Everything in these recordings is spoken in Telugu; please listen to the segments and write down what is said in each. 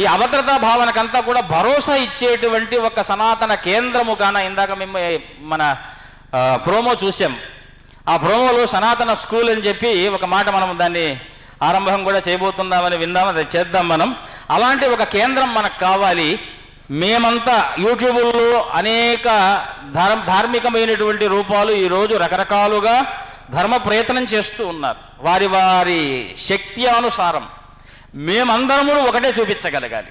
ఈ అభద్రతా భావనకంతా కూడా భరోసా ఇచ్చేటువంటి ఒక సనాతన కేంద్రము కాన ఇందాక మేము మన ప్రోమో చూసాం ఆ ప్రోమోలో సనాతన స్కూల్ అని చెప్పి ఒక మాట మనం దాన్ని ఆరంభం కూడా చేయబోతున్నామని విందాం అది చేద్దాం మనం. అలాంటి ఒక కేంద్రం మనకు కావాలి. మేమంతా యూట్యూబుల్లో అనేక ధార్ ధార్మికమైనటువంటి రూపాలు ఈరోజు రకరకాలుగా ధర్మ ప్రయత్నం చేస్తూ ఉన్నారు. వారి వారి శక్తి అనుసారం. మేమందరము ఒకటే చూపించగలగాలి.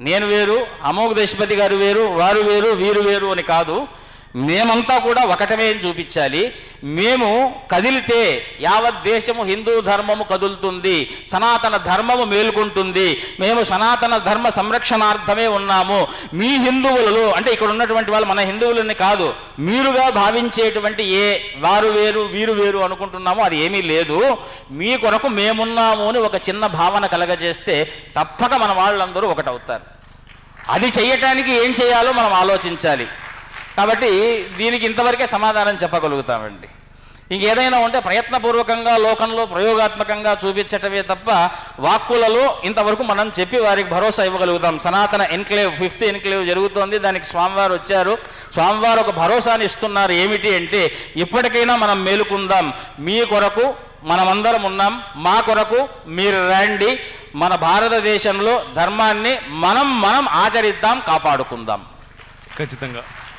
నేను వేరు అమోఘ దేశపతి గారు వేరు వారు వేరు వీరు వేరు అని కాదు. మేమంతా కూడా ఒకటమే అని చూపించాలి. మేము కదిలితే యావత్ దేశము హిందూ ధర్మము కదులుతుంది. సనాతన ధర్మము మేలుకుంటుంది. మేము సనాతన ధర్మ సంరక్షణార్థమే ఉన్నాము. మీ హిందువులలో అంటే ఇక్కడ ఉన్నటువంటి వాళ్ళు మన హిందువులని కాదు మీరుగా భావించేటువంటి ఏ వారు వేరు వీరు వేరు అనుకుంటున్నామో అది ఏమీ లేదు. మీ కొరకు మేమున్నాము అని ఒక చిన్న భావన కలగజేస్తే తప్పక మన వాళ్ళందరూ ఒకటవుతారు. అది చేయటానికి ఏం చేయాలో మనం ఆలోచించాలి. కాబట్టి దీనికి ఇంతవరకే సమాధానం చెప్పగలుగుతామండి. ఇంకేదైనా ఉంటే ప్రయత్నపూర్వకంగా లోకంలో ప్రయోగాత్మకంగా చూపించటమే తప్ప వాక్కులలో ఇంతవరకు మనం చెప్పి వారికి భరోసా ఇవ్వగలుగుతాం. సనాతన ఎన్క్లేవ్ ఫిఫ్త్ ఎన్క్లేవ్ జరుగుతోంది. దానికి స్వామివారు వచ్చారు. స్వామివారు ఒక భరోసాని ఇస్తున్నారు. ఏమిటి అంటే ఇప్పటికైనా మనం మేలుకుందాం. మీ కొరకు మనమందరం ఉన్నాం. మా కొరకు మీరు రండి. మన భారతదేశంలో ధర్మాన్ని మనం మనం ఆచరిద్దాం కాపాడుకుందాం. ఖచ్చితంగా.